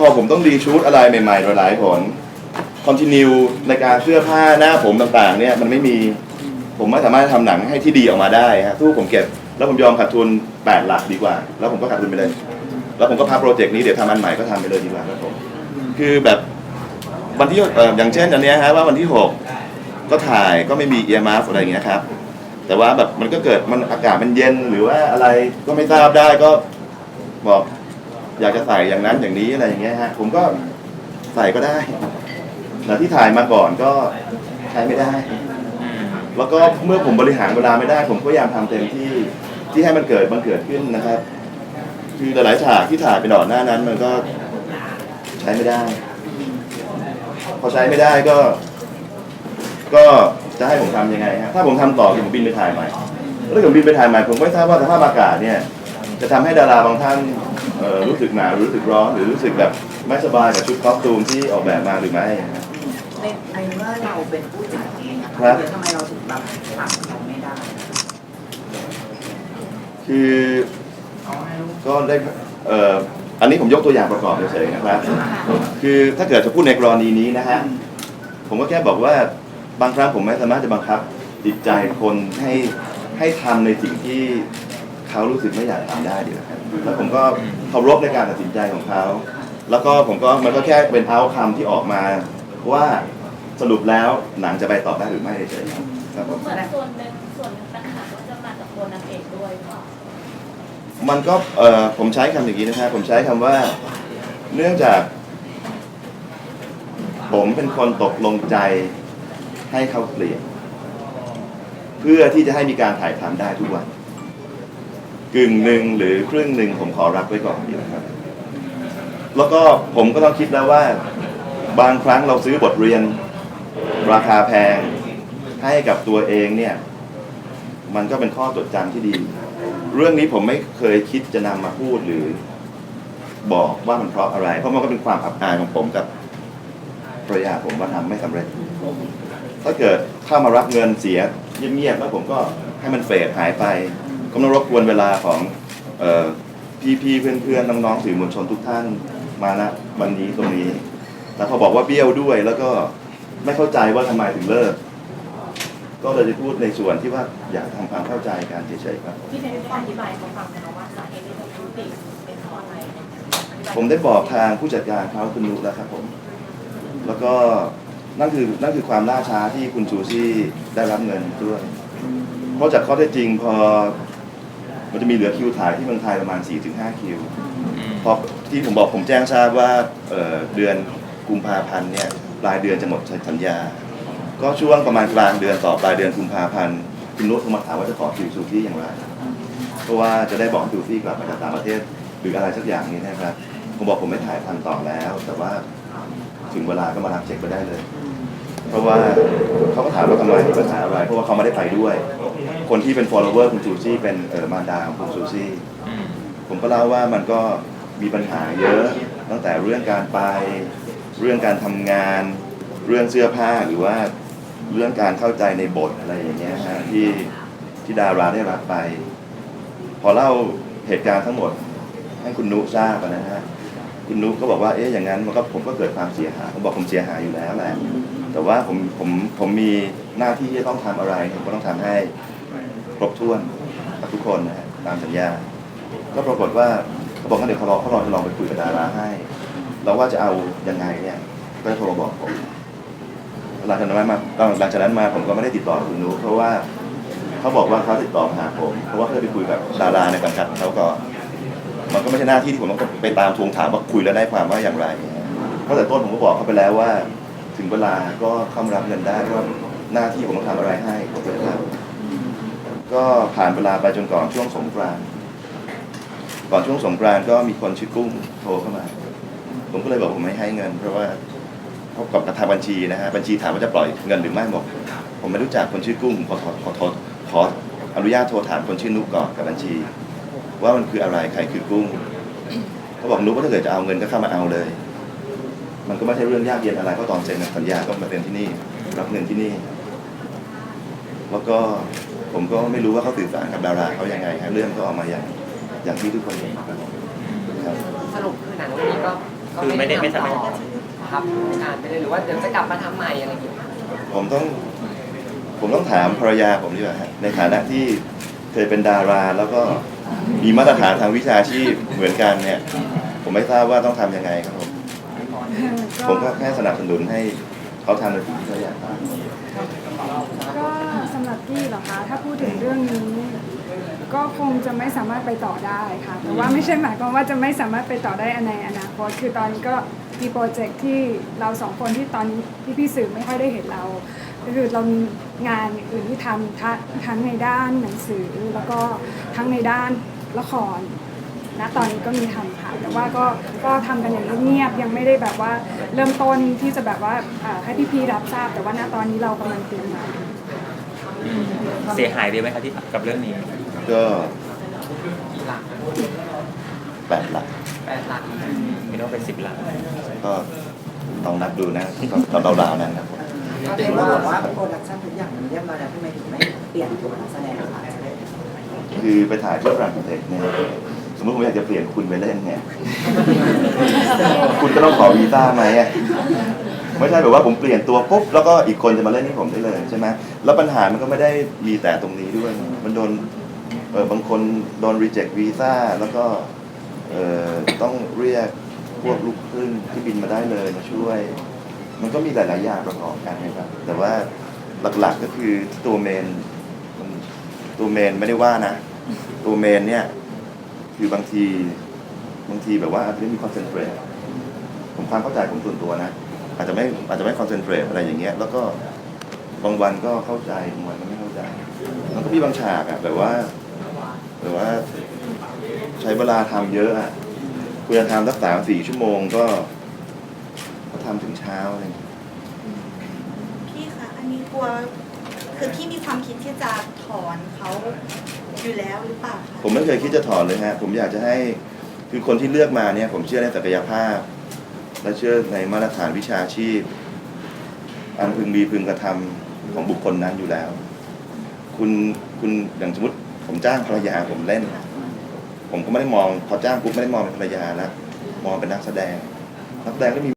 พอผมต้องรีชูดอะไรใหม่ๆหลายๆผลคอนติเนียในการเสื้อผ้าหน้าผมต่างๆ เนี่ยมันไม่มีผมไม่สามารถทำหนังให้ที่ดีออกมาได้ฮะสู้ผมเก็บ แล้วผมยอมขาดทุน8หลักดีกว่า แล้วผมก็ขาดทุนไปเลย แล้วผมก็พับโปรเจกต์นี้เดี๋ยวทำอันใหม่ก็ทำไปเลยดีกว่าครับผมคือแบบวันที่อย่างเช่นอันเนี้ยฮะว่าวันที่6ก็ถ่ายก็ไม่มีเอียมาอะไรอย่างเงี้ยครับ แต่ว่าแบบมันก็เกิดมันอากาศมันเย็นหรือว่าอะไรก็ไม่ทราบได้ก็บอก อยากจะใส่อย่างนั้นอย่างนี้อะไรอย่างเงี้ยฮะผมก็ใส่ก็ได้แต่ที่ถ่ายมาก่อนก็ใช้ไม่ได้ แล้วก็เมื่อผมบริหารเวลาไม่ได้ ผมก็พยายามทำเต็มที่ที่ให้มันเกิดมันเกิดขึ้นนะครับ คือหลายๆฉากที่ถ่ายไปก่อนหน้านั้น มันก็ใช้ไม่ได้ พอใช้ไม่ได้ก็ ก็จะให้ผมทำยังไงฮะถ้าผมทำต่อคือผมบินไปถ่ายใหม่แล้วถ้าผมบินไปถ่ายใหม่ผมไม่ทราบว่าสภาพอากาศเนี่ย จะทำให้ดาราบางท่านเอ่อรู้สึกหนาวหรือรู้สึกร้อนหรือรู้สึกแบบไม่สบายกับชุดคอสตูมที่ออกแบบมาหรือไม่ในในเมื่อเราเป็นผู้จัดเองอะครับทำไมเราถึงแบบทำเราไม่ได้ คือก็ได้เอ่ออันนี้ผมยกตัวอย่างประกอบเฉยๆนะครับ คือถ้าเกิดจะพูดในกรณีนี้นะฮะผมก็แค่บอกว่าบางครั้งผมไม่สามารถจะบังคับจิตใจคนให้ให้ทำในสิ่งที่ เขารู้สึกไม่อยากทำได้ดีนะครับแล้วผมก็เคารพในการตัดสินใจของเขา แล้วก็ผมก็มันก็แค่เป็นเอาคำที่ออกมา ว่าสรุปแล้วหนังจะไปต่อได้หรือไม่เฉยๆครับผมเหมือนส่วนหนึ่งส่วนหนึ่งปัญหาก็จะมาจากตัวนางเอกด้วยหรือเปล่ามันก็เออผมใช้คำอย่างนี้นะครับผมใช้คำว่า เนื่องจาก ผมเป็นคนตกลงใจให้เขาเปลี่ยน เพื่อที่จะให้มีการถ่ายทำได้ทุกวัน กึ่งหนึ่งหรือครึ่งหนึ่งผมขอรับไว้ก่อนดีนะครับ แล้วก็ผมก็ต้องคิดแล้วว่า บางครั้งเราซื้อบทเรียน ราคาแพงให้กับตัวเองเนี่ย มันก็เป็นข้อจดจำที่ดี เรื่องนี้ผมไม่เคยคิดจะนำมาพูดหรือบอกว่ามันเพราะอะไร เพราะมันก็เป็นความอับอายของผมกับภรรยาผมว่าทำไม่สำเร็จ ถ้าเกิดเข้ามารับเงินเสียเงียบๆแล้วผมก็ให้มันเฟดหายไป ก็ไม่ต้องรบกวนเวลาของเอ่อพี่ๆเพื่อนๆน้องๆสื่อมวลชนทุกท่านมาณวันนี้ตรงนี้แต่พอบอกว่าเบี้ยวด้วยแล้วก็ไม่เข้าใจว่าทำไมถึงเลิก ก็เลยจะพูดในส่วนที่ว่าอยากทำความเข้าใจกันเฉยๆครับที่เป็นข้ออธิบายเขาฟังนะคะว่าสาเหตุที่ต้องยุติเป็นเพราะอะไรอธิบายผมได้บอกทางผู้จัดการเขาคุณนุแล้วครับผม แล้วก็นั่นคือนั่นคือความล่าช้าที่คุณซูซี่ได้รับเงินด้วย เพราะจากข้อเท็จจริงพอ มันจะมีเหลือคิวถ่ายที่เมืองไทยประมาณ 4-5 คิว พอที่ผมบอกผมแจ้งทราบว่าเอ่อเดือนกุมภาพันธ์เนี่ยปลายเดือนจะหมดสัญญา ก็ช่วงประมาณกลางเดือนต่อปลายเดือนกุมภาพันธ์คุณนุชมาถามว่าจะขอคิวซูซี่อย่างไร เพราะว่าจะได้บอกซูซี่กลับมาจากต่างประเทศ หรืออะไรสักอย่างนี้นะครับ ผมบอกผมไม่ถ่ายทำต่อแล้ว แต่ว่าถึงเวลาก็มารับเช็คไปได้เลย เพราะว่าเขาก็ถามว่าทำไมมีปัญหาอะไร เพราะว่าเขาไม่ได้ไปด้วย คนที่เป็น follower คุณซูซี่เป็นเออมารดาของคุณซูซี่ผมก็เล่าว่ามันก็มีปัญหาเยอะ ตั้งแต่เรื่องการไป เรื่องการทำงาน เรื่องเสื้อผ้าหรือว่าเรื่องการเข้าใจในบทอะไรอย่างเงี้ยฮะที่ที่ดาราได้รับไป พอเล่าเหตุการณ์ทั้งหมด ให้คุณนุทราบอะนะฮะคุณนุก็บอกว่าเอ๊ะอย่างนั้นมันก็ผมก็เกิดความเสียหายผมบอกผมเสียหายอยู่แล้วแหละแต่ว่าผมผมผมมีหน้าที่ที่จะต้องทำอะไรผมก็ต้องทำให้ รบถ้วนกับทุกคนนะฮะตามสัญญา ก็ปรากฏว่าเขาบอกว่าเดี๋ยวเขาลอเขาลอจะลองไปคุยกับดาราให้แล้วว่าจะเอายังไงเนี่ย ก็โทรมาบอกผมหลังจากนั้นมาหลังจากนั้นมาผมก็ไม่ได้ติดต่อคุณนุเพราะว่าเขาบอกว่าเขาติดต่อมาหาผม เพราะว่าเคยไปคุยกับดาราในสังกัดเขาก่อนมันก็ไม่ใช่หน้าที่ที่ผมต้องไปตามทวงถามว่าคุยแล้วได้ความว่าอย่างไรเพราะแต่ต้นผมก็บอกเขาไปแล้วว่า ถึงเวลาก็เข้ารับเงินได้ว่าหน้าที่ผมต้องทำอะไรให้ผมก็ทำ ก็ผ่านเวลาไปจนก่อนช่วงสงกรานต์ก่อนช่วงสงกรานต์ก็มีคนชื่อกุ้งโทรเข้ามา ผมก็เลยบอกผมไม่ให้เงิน เพราะว่าเขากับทาบัญชีนะฮะบัญชีถามว่าจะปล่อยเงินหรือไม่บอกผมไม่รู้จักคนชื่อกุ้งผมขอขอขอขออนุญาตโทรถามคนชื่อนุกก่อนกับบัญชี ว่ามันคืออะไรใครคือกุ้งเขาบอกนุกว่าถ้าเกิดจะเอาเงินก็เข้ามาเอาเลย มันก็ไม่ใช่เรื่องยากเย็นอะไรเพราะตอนเซ็นสัญญาก็มาเป็นที่นี่รับเงินที่นี่ แล้วก็ ผมก็ไม่รู้ว่าเขาสื่อสารกับดาราเขายังไงครับเรื่องก็ออกมาอย่างอย่างที่ทุกคนเห็นครับครับสรุปคือหนังเรื่องนี้ก็คือไม่ได้ไม่ทำให้ครับงานไปเลยหรือว่าเดี๋ยวจะกลับมาทำใหม่อะไรอย่างเงี้ยผมต้องผมต้องถามภรรยาผมดีกว่าฮะในฐานะที่เคยเป็นดาราแล้วก็มีมาตรฐานทางวิชาชีพเหมือนกันเนี่ย ผมไม่ทราบว่าต้องทำยังไงครับผมผมก็แค่สนับสนุนให้เขาทำในสิ่งที่เขาอยากทำ ก็ กับกี้เหรอคะ ถ้าพูดถึงเรื่องนี้ ก็คงจะไม่สามารถไปต่อได้ค่ะแต่ว่าไม่ใช่หมายความว่าจะไม่สามารถไปต่อได้ในอนาคตคือตอนนี้ก็มีโปรเจกต์ที่เราสองคนที่ตอนนี้ที่พี่สื่อไม่ค่อยได้เห็นเรา ก็คือเรามีงานอื่นที่ทำทั้งทั้งในด้านหนังสือแล้วก็ทั้งในด้านละครณตอนนี้ก็มีทำค่ะแต่ว่าก็ก็ทำกันอย่างเงียบๆยังไม่ได้แบบว่าเริ่มต้นที่จะแบบว่าอ่าให้พี่ๆรับทราบ แต่ว่าณตอนนี้เรากำลังเตรียมงาน เสียหายไปไหมครับที่กับเรื่องนี้ ก็กี่หลักแปดหลักแปดหลักไม่ต้องเป็นสิบล้านก็ลองนับดูนะก็เราดาวๆนั้นครับผมเราเห็นว่าบอกว่าโปรดักชั่นทุกอย่างมันเรียบร้อยแล้วทำไมถึงไม่เปลี่ยนตัวนักแสดงอะคะคือไปถ่ายที่ฝรั่งเศสเนี่ยส มมติผมอยากจะเปลี่ยนคุณไปเล่นเนี่ย คุณก็ต้องขอวีซ่าไหมอะไม่ใช่แบบว่าผมเปลี่ยนตัวปุ๊บแล้วก็อีกคนจะมาเล่นให้ผมได้เลยใช่ไหมแล้วปัญหามันก็ไม่ได้มีแต่ตรงนี้ด้วย มันโดนเออบางคนโดนรีเจ็ควีซ่าแล้วก็เออต้องเรียกพวกลูกครึ่งที่บินมาได้เลยมาช่วย มันก็มีหลาย ๆ อย่างประกอบกันนะครับ แต่ว่าหลัก ๆ ก็คือตัวเมนตัวเมนไม่ได้ว่านะ ตัวเมนเนี่ย คือบางทีบางทีแบบว่าอาจจะไม่มีคอนเซนเทรตผมความเข้าใจผมส่วนตัวนะ อาจจะไม่อาจจะไม่คอนเซนเทรตอะไรอย่างเงี้ย แล้วก็บางวันก็เข้าใจบางวันก็ไม่เข้าใจมันก็มีบางฉากอะแบบว่าแบบว่า ใช้เวลาทำเยอะอะควรจะทำสักสามสี่ชั่วโมงก็ก็ทำถึงเช้าอะไรอย่างเงี้ยพี่คะอันนี้กลัว คือพี่มีความคิดที่จะถอนเขาอยู่แล้วหรือเปล่าคะผมไม่เคยคิดจะถอนเลยฮะ ผมอยากจะให้คือคนที่เลือกมาเนี่ย ผมเชื่อในศักยภาพ และเชื่อในมาตรฐานวิชาชีพ อันพึงมีพึงกระทำของบุคคลนั้นอยู่แล้ว คุณคุณอย่างสมมติผมจ้างภรรยาผมเล่น ผมก็ไม่ได้มองพอจ้างปุ๊บไม่ได้มองเป็นภรรยาแล้วมองเป็นนักแสดงนักแสดงก็มี